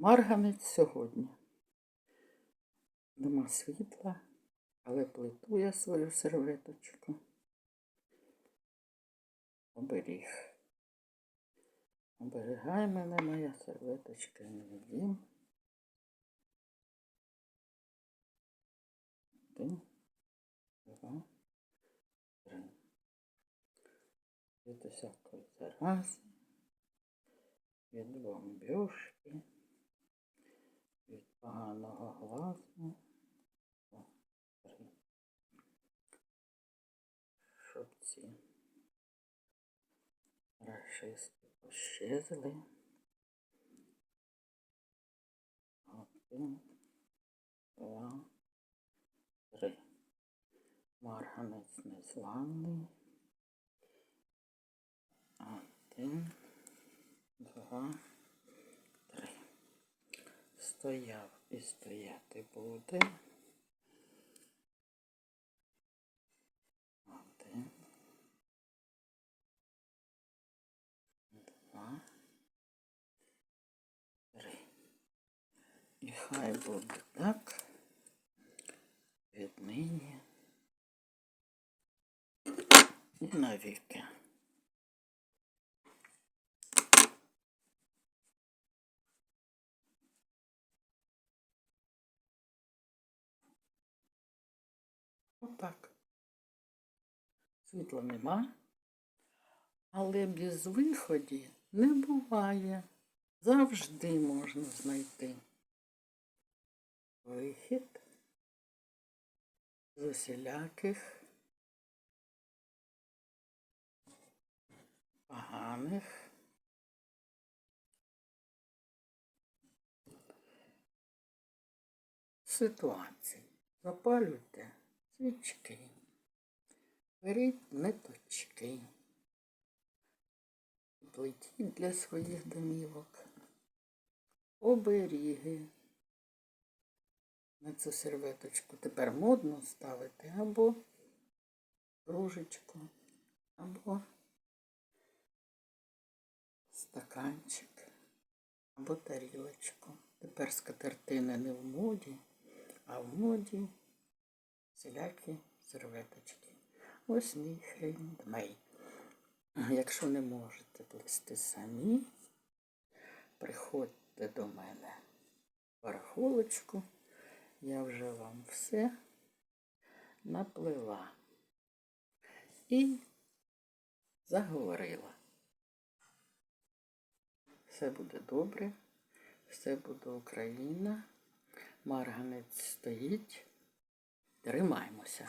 Марганець сьогодні. Нема світла, але плиту я свою серветочку. Оберіг. Оберігай мене, моя серветочка, мій дім. Один, два, три. Від усякої зарази, від бомбьошки, від поганого глазу. Щоб ці расисти пощезли. Один, два, три. Марганець незваний. Один, два, три. Стояв і стояти буде. Один. Два. Три. І хай буде так. Віднині. І навіки. Отак. Світла нема, але без виходів не буває. Завжди можна знайти вихід з усіляких поганих ситуацій. Запалюйте свічки, беріть ниточки, плетіть для своїх домівок, оберіги. На цю серветочку тепер модно ставити або кружечку, або стаканчик, або тарілочку. Тепер скатертини не в моді, а в моді всілякі серветочки. Ось мій хендмей. Якщо не можете плести самі, приходьте до мене в барахолочку. Я вже вам все наплела і заговорила. Все буде добре, все буде Україна. Марганець стоїть. Тримаймося.